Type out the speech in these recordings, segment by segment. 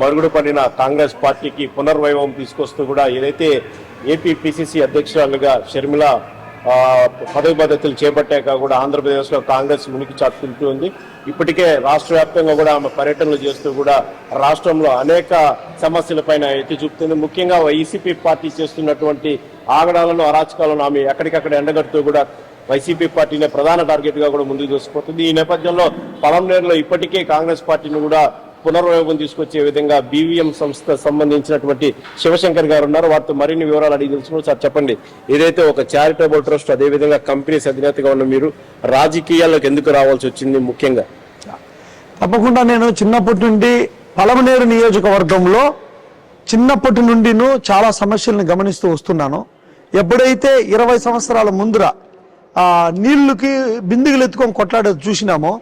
మరుగుడు పడిన కాంగ్రెస్ పార్టీకి పునర్వైభవం తీసుకొస్తూ కూడా ఏదైతే ఏపీ పిసిసి అధ్యక్షురాలుగా షర్మిల పదవి బాధ్యతలు చేపట్టాక కూడా ఆంధ్రప్రదేశ్లో కాంగ్రెస్ మునికి చాటుకుంటూ ఉంది. ఇప్పటికే రాష్ట్ర వ్యాప్తంగా కూడా ఆమె పర్యటనలు చేస్తూ కూడా రాష్ట్రంలో అనేక సమస్యలపైన ఎత్తి చూపుతుంది. ముఖ్యంగా వైసీపీ పార్టీ చేస్తున్నటువంటి ఆగడాలను అరాచకాలను ఆమె ఎక్కడికక్కడ ఎండగడుతూ కూడా వైసీపీ పార్టీనే ప్రధాన టార్గెట్గా కూడా ముందుకు దూసుకుపోతుంది. ఈ నేపథ్యంలో పలంనేరులో ఇప్పటికే కాంగ్రెస్ పార్టీని కూడా పునర్వయోగం తీసుకొచ్చే విధంగా బీవీఎం సంస్థ సంబంధించినటువంటి శివశంకర్ గారు ఉన్నారు. వారితో మరిన్ని వివరాలు అడిగి తెలుసుకున్నారు సార్ చెప్పండి. ఏదైతే ఒక చారిటబుల్ ట్రస్ట్ అదేవిధంగా కంపెనీస్ అధినేతగా ఉన్న మీరు రాజకీయాల్లోకి ఎందుకు రావాల్సి వచ్చింది ముఖ్యంగా? తప్పకుండా నేను చిన్నప్పటి నుండి పలమనేరు నియోజకవర్గంలో చిన్నప్పటి నుండి చాలా సమస్యలను గమనిస్తూ వస్తున్నాను. ఎప్పుడైతే ఇరవై సంవత్సరాల ముందర నీళ్ళుకి బిందుగులు ఎత్తుకొని కొట్లాడేది చూసినామో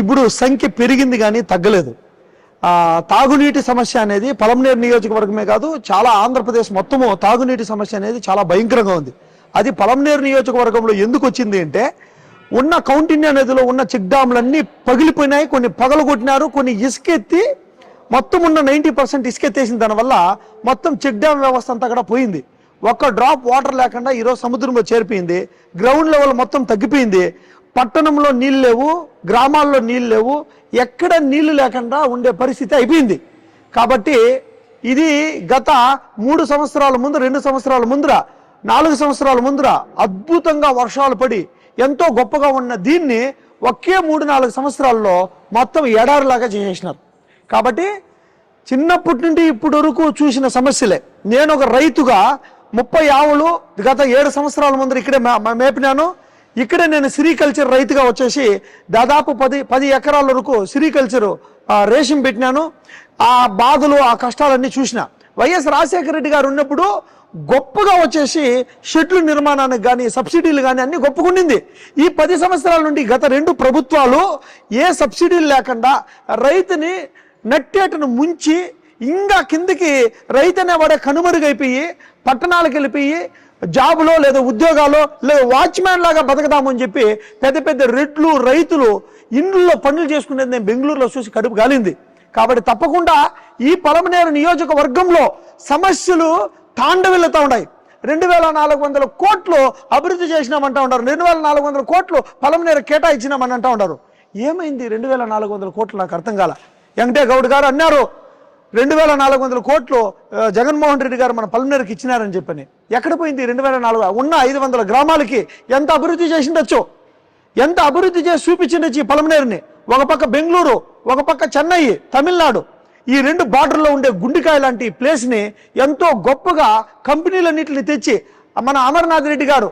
ఇప్పుడు సంఖ్య పెరిగింది కానీ తగ్గలేదు. తాగునీటి సమస్య అనేది పలమనేరు నియోజకవర్గమే కాదు చాలా ఆంధ్రప్రదేశ్ మొత్తము తాగునీటి సమస్య అనేది చాలా భయంకరంగా ఉంది. అది పలమనేరు నియోజకవర్గంలో ఎందుకు వచ్చింది అంటే ఉన్న కౌంటిన్య నదిలో ఉన్న చెక్ డ్యామ్లన్నీ పగిలిపోయినాయి కొన్ని పగలగొట్టినారు కొన్ని ఇసుకెత్తి మొత్తం ఉన్న నైంటీ పర్సెంట్ ఇసుకెత్తేసిన దానివల్ల మొత్తం చెక్ డ్యామ్ వ్యవస్థ అంతా కూడా పోయింది. ఒక్క డ్రాప్ వాటర్ లేకుండా ఈరోజు సముద్రంలో చేరిపోయింది. గ్రౌండ్ లెవెల్ మొత్తం తగ్గిపోయింది. పట్టణంలో నీళ్ళు లేవు గ్రామాల్లో నీళ్ళు లేవు ఎక్కడ నీళ్ళు లేకుండా ఉండే పరిస్థితి అయిపోయింది. కాబట్టి ఇది గత మూడు సంవత్సరాల ముందు రెండు సంవత్సరాల ముందర నాలుగు సంవత్సరాల ముందర అద్భుతంగా వర్షాలు పడి ఎంతో గొప్పగా ఉన్న దీన్ని ఒకే మూడు నాలుగు సంవత్సరాల్లో మొత్తం ఎడారిలాగా చేసేసినారు. కాబట్టి చిన్నప్పటి నుండి ఇప్పటి వరకు చూసిన సమస్యలే. నేను ఒక రైతుగా ముప్పై ఆవులు గత ఏడు సంవత్సరాల ముందర ఇక్కడే మే- మేపినాను. ఇక్కడే నేను సిరికల్చర్ రైతుగా వచ్చేసి దాదాపు పది పది ఎకరాల వరకు సిరికల్చర్ రేషన్ పెట్టినాను. ఆ బాధలు ఆ కష్టాలన్నీ చూసిన. వైఎస్ రాజశేఖర రెడ్డి గారు ఉన్నప్పుడు గొప్పగా వచ్చేసి షెడ్లు నిర్మాణానికి కానీ సబ్సిడీలు కానీ అన్ని గొప్పకుండింది. ఈ పది సంవత్సరాల నుండి గత రెండు ప్రభుత్వాలు ఏ సబ్సిడీలు లేకుండా రైతుని నట్టేటను ముంచి ఇంకా కిందికి రైతు అనేవాడే కనుమరుగైపోయి పట్టణాలకు వెళ్ళిపోయి జాబ్లో లేదా ఉద్యోగాల్లో లేదా వాచ్మ్యాన్ లాగా బతకదామని చెప్పి పెద్ద పెద్ద రెట్లు రైతులు ఇండ్లలో పనులు చేసుకునేది నేను బెంగళూరులో చూసి కడుపు గాలింది. కాబట్టి తప్పకుండా ఈ పలమనేరు నియోజకవర్గంలో సమస్యలు తాండవిల్లుతూ ఉన్నాయి. రెండు వేల నాలుగు వందల కోట్లు అభివృద్ధి చేసినామంటా ఉన్నారు. రెండు వేల నాలుగు వందల కోట్లు పలమనేరు కేటాయించినామని అంటా ఉన్నారు. ఏమైంది రెండు వేల నాలుగు వందల కోట్లు నాకు అర్థం కాల? వెంకటే గౌడ్ గారు అన్నారు రెండు వేల నాలుగు వందల కోట్లు జగన్మోహన్ రెడ్డి గారు మన పలమనేరుకి ఇచ్చినారని చెప్పని. ఎక్కడ పోయింది రెండు వేల నాలుగు? ఉన్న ఐదు వందల గ్రామాలకి ఎంత అభివృద్ధి చేసిండొచ్చు? ఎంత అభివృద్ధి చేసి చూపించిండొచ్చు ఈ పలమనేరుని? ఒక పక్క బెంగళూరు ఒక పక్క చెన్నై తమిళనాడు. ఈ రెండు బార్డర్లో ఉండే గుండికాయ లాంటి ప్లేస్ని ఎంతో గొప్పగా కంపెనీలన్నింటిని తెచ్చి మన అమర్నాథ్ రెడ్డి గారు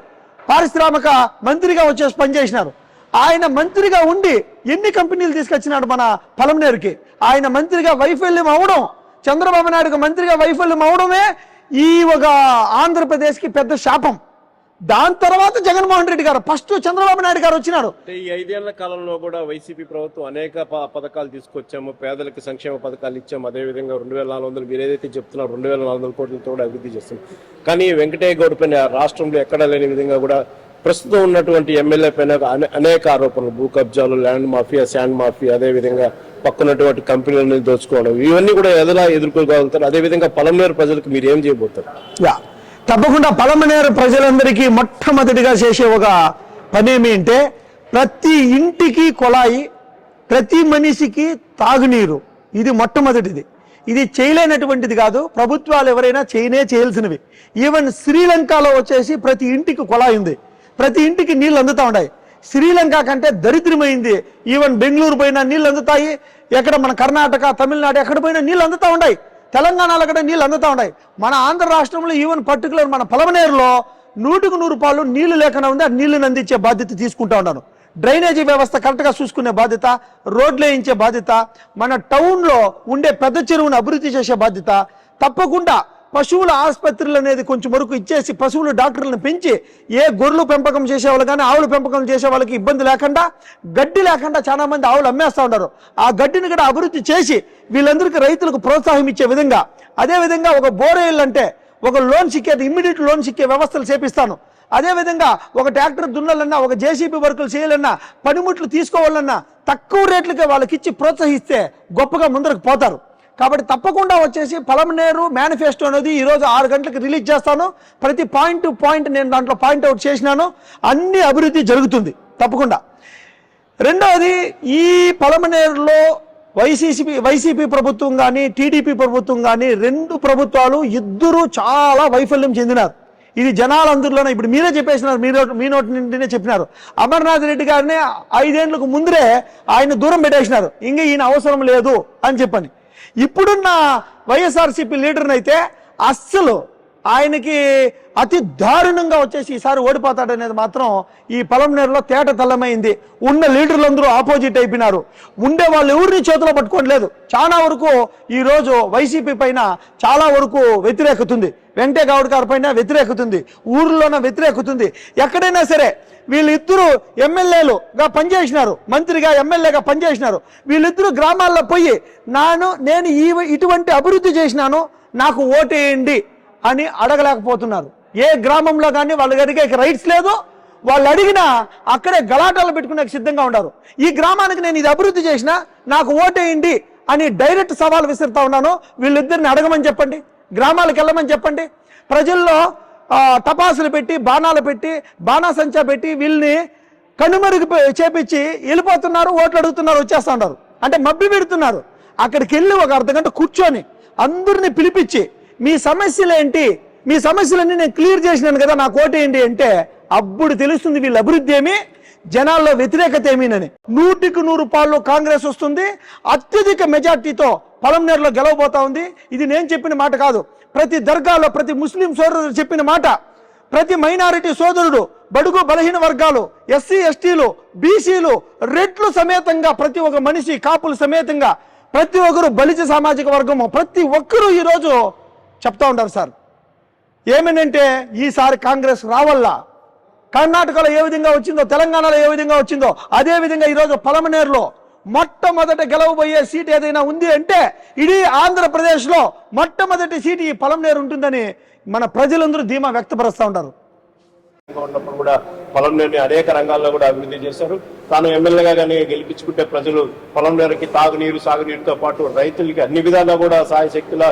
పారిశ్రామిక మంత్రిగా వచ్చేసి పనిచేసినారు. ఆయన మంత్రిగా ఉండి ఎన్ని కంపెనీలు తీసుకొచ్చినాడు మన పలమనేరుకి? ఆయన మంత్రిగా వైఫల్యం అవడం చంద్రబాబు నాయుడుకి మంత్రిగా వైఫల్యం అవడమే ఈ ఒక ఆంధ్రప్రదేశ్కి పెద్ద శాపం. దాని తర్వాత జగన్మోహన్ రెడ్డి గారు ఫస్ట్ చంద్రబాబు నాయుడు గారు వచ్చినారు ఈ ఐదేళ్ళ కాలంలో కూడా వైసీపీ ప్రభుత్వం అనేక ప- పథకాలు తీసుకొచ్చాము. పేదలకు సంక్షేమ పథకాలు ఇచ్చాము. అదేవిధంగా రెండు వేల నాలుగు వందలు మీరు ఏదైతే చెప్తున్నారు రెండు వేల నాలుగు వందల కోట్లతో కూడా అభివృద్ధి చేస్తున్నాం కానీ వెంకటయ్య గౌడ్ పైన రాష్ట్రంలో ఎక్కడా లేని విధంగా కూడా ప్రస్తుతం ఉన్నటువంటి ఎమ్మెల్యే పైన అనే- అనేక ఆరోపణలు. భూ కబ్జాలు ల్యాండ్ మాఫియా శాండ్ మాఫియా అదేవిధంగా పక్కనటువంటి కంపెనీలను దోచుకోవడం. ఇవన్నీ కూడా ఎదలా ఎదుర్కోగలుగుతారు? అదేవిధంగా పలమనేరు ప్రజలకు మీరు ఏం చేయబోతారు? యా. తప్పకుండా పలమనేరు ప్రజలందరికీ మొట్టమొదటిగా చేసే ఒక పనేమి అంటే ప్రతి ఇంటికి కొలాయి ప్రతి మనిషికి తాగునీరు. ఇది మొట్టమొదటిది. ఇది చేయలేనటువంటిది కాదు. ప్రభుత్వాలు ఎవరైనా చేయనే చేయాల్సినవి ఈవెన్ శ్రీలంకలో వచ్చేసి ప్రతి ఇంటికి కొలాయి ఉంది. ప్రతి ఇంటికి నీళ్ళు అందుతా ఉన్నాయి. శ్రీలంక కంటే దరిద్రమైంది. ఈవెన్ బెంగళూరు పోయినా నీళ్ళు అందుతాయి. ఎక్కడ మన కర్ణాటక తమిళనాడు ఎక్కడ పోయినా నీళ్ళు అందుతా ఉన్నాయి. తెలంగాణలో కూడా నీళ్ళు అందుతా ఉన్నాయి. మన ఆంధ్ర రాష్ట్రంలో ఈవెన్ పర్టికులర్ మన పొలమనేరులో నూటికి నూరు రూపాయలు నీళ్ళు లేకుండా ఉంది. ఆ నీళ్ళను అందించే బాధ్యత తీసుకుంటా ఉన్నాను. డ్రైనేజీ వ్యవస్థ కరెక్ట్గా చూసుకునే బాధ్యత రోడ్లు వేయించే బాధ్యత మన టౌన్లో ఉండే పెద్ద చెరువును అభివృద్ధి చేసే బాధ్యత తప్పకుండా పశువుల ఆసుపత్రులు అనేది కొంచెం వరకు ఇచ్చేసి పశువులు డాక్టర్లను పెంచి ఏ గొర్రెలు పెంపకం చేసే వాళ్ళు కానీ ఆవులు పెంపకం చేసే వాళ్ళకి ఇబ్బంది లేకుండా గడ్డి లేకుండా చాలా మంది ఆవులు అమ్మేస్తా ఉన్నారు. ఆ గడ్డిని కూడా అభివృద్ధి చేసి వీళ్ళందరికీ రైతులకు ప్రోత్సాహం ఇచ్చే విధంగా అదే విధంగా ఒక బోరేళ్ళు అంటే ఒక లోన్ సిక్కేది ఇమ్మీడియట్ లోన్ సిక్కే వ్యవస్థలు చేపిస్తాను. అదే విధంగా ఒక ట్రాక్టర్ దున్నాలన్నా ఒక జేసీబీ వర్కులు చేయాలన్నా పనిముట్లు తీసుకోవాలన్నా తక్కువ రేట్లకే వాళ్ళకి ఇచ్చి ప్రోత్సహిస్తే గొప్పగా ముందరకు పోతారు. కాబట్టి తప్పకుండా వచ్చేసి పలమనేరు మేనిఫెస్టో అనేది ఈరోజు ఆరు గంటలకు రిలీజ్ చేస్తాను. ప్రతి పాయింట్ టు పాయింట్ నేను దాంట్లో పాయింట్ అవుట్ చేసినాను. అన్ని అభివృద్ధి జరుగుతుంది. తప్పకుండా. రెండవది ఈ పలమనేరులో వైసీపీ వైసీపీ ప్రభుత్వం కానీ టీడీపీ ప్రభుత్వం కానీ రెండు ప్రభుత్వాలు ఇద్దరు చాలా వైఫల్యం చెందినారు. ఇది జనాలందరిలోనే ఇప్పుడు మీరే చెప్పేసినారు మీ నోటి మీ నోటి నిండినే చెప్పినారు. అమర్నాథ్ రెడ్డి గారిని ఐదేళ్ళకు ముందరే ఆయన దూరం పెట్టేసినారు. ఇంక ఈయన అవసరం లేదు అని చెప్పని. ఇప్పుడున్న వైఎస్ఆర్సీపీ లీడర్నైతే అస్సలు ఆయనకి అతి దారుణంగా వచ్చేసి ఈసారి ఓడిపోతాడనేది మాత్రం ఈ పొలంనేరులో తేట తెల్లమైంది. ఉన్న లీడర్లందరూ ఆపోజిట్ అయిపోయినారు. ఉండే వాళ్ళు ఎవరిని చేతిలో పట్టుకోవడం లేదు చాలా వరకు ఈ రోజు వైసీపీ పైన చాలా వరకు వ్యతిరేకతుంది. వెంకటే గౌడ్ గారి పైన వ్యతిరేకతుంది. ఊర్లోన ఎక్కడైనా సరే వీళ్ళిద్దరూ ఎమ్మెల్యేలుగా పనిచేసినారు. మంత్రిగా ఎమ్మెల్యేగా పనిచేసినారు. వీళ్ళిద్దరూ గ్రామాల్లో పోయి నాను నేను ఈ ఇటువంటి అభివృద్ధి చేసినాను. నాకు ఓటేయండి. అని అడగలేకపోతున్నారు. ఏ గ్రామంలో కానీ వాళ్ళ అడిగే రైట్స్ లేదు వాళ్ళు అడిగినా అక్కడే గలాటాలు పెట్టుకునే సిద్ధంగా ఉన్నారు ఈ గ్రామానికి నేను ఇది అభివృద్ధి చేసిన నాకు ఓటేయండి అని డైరెక్ట్ సవాల్ విసురుతా ఉన్నాను. వీళ్ళిద్దరిని అడగమని చెప్పండి గ్రామాలకు వెళ్ళమని చెప్పండి. ప్రజల్లో తపాసులు టపాసులు పెట్టి బాణాలు పెట్టి బాణాసంచా పెట్టి వీళ్ళని కనుమరుగు చేపించి వెళ్ళిపోతున్నారు ఓట్లు అడుగుతున్నారు వచ్చేస్తా ఉన్నారు. అంటే మబ్బి పెడుతున్నారు. అక్కడికి వెళ్ళి ఒక అర్ధగంట కూర్చొని అందరిని పిలిపించి మీ సమస్యలు ఏంటి మీ సమస్యలన్నీ నేను క్లియర్ చేసినాను కదా మా కోట ఏంటి అంటే అప్పుడు తెలుస్తుంది వీళ్ళ అభివృద్ధి ఏమి జనాల్లో వ్యతిరేకత ఏమీనని. నూటికి నూరు పాళ్ళు కాంగ్రెస్ వస్తుంది అత్యధిక మెజార్టీతో పొలంనేరులో గెలవబోతా ఉంది. ఇది నేను చెప్పిన మాట కాదు. ప్రతి దర్గాలో ప్రతి ముస్లిం సోదరుడు చెప్పిన మాట. ప్రతి మైనారిటీ సోదరుడు బడుగు బలహీన వర్గాలు ఎస్సీ ఎస్టీలు బీసీలు రెడ్లు సమేతంగా ప్రతి ఒక్క మనిషి కాపులు సమేతంగా ప్రతి ఒక్కరు బలిజ సామాజిక వర్గము. ప్రతి ఒక్కరూ ఈరోజు చెప్తా ఉంటారు సార్. ఏమనంటే ఈసారి కాంగ్రెస్ రావల్లా కర్ణాటకలో ఏ విధంగా వచ్చిందో తెలంగాణలో ఏ విధంగా వచ్చిందో అదే విధంగా ఈరోజు పలమనేరులో మొట్టమొదట గెలవబోయే సీట్ ఏదైనా ఉంది అంటే ఇడీ ఆంధ్రప్రదేశ్లో మొట్టమొదటి సీట్ ఈ పలమనేరు ఉంటుందని మన ప్రజలందరూ ధీమా వ్యక్తపరుస్తూ ఉంటారు. ఉన్నప్పుడు కూడా పొలం అనేక రంగాల్లో కూడా అభివృద్ధి చేశారు. తాను ఎమ్మెల్యేగా కానీ గెలిపించుకుంటే ప్రజలు పొలంనేరుకి తాగునీరు సాగునీరుతో పాటు రైతులకి అన్ని విధాలా కూడా సాయ శక్తుల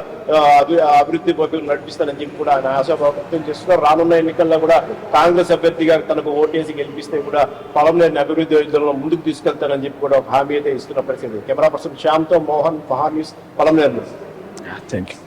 అభి- అభివృద్ధి నడిపిస్తానని చెప్పి కూడా ఆయన ఆశాభావం వ్యక్తం చేస్తున్నారు. రానున్న ఎన్నికల్లో కూడా కాంగ్రెస్ అభ్యర్థిగా తనకు ఓటేసి గెలిపిస్తే కూడా పొలంనేరుని అభివృద్ధి యోజనలో ముందుకు తీసుకెళ్తానని చెప్పి కూడా ఒక హామీ అయితే ఇస్తున్న పరిస్థితి. కెమెరా పర్సన్ శ్యామ్తో మోహన్ మహాన్యూస్ పొలంనేరు థ్యాంక్ యూ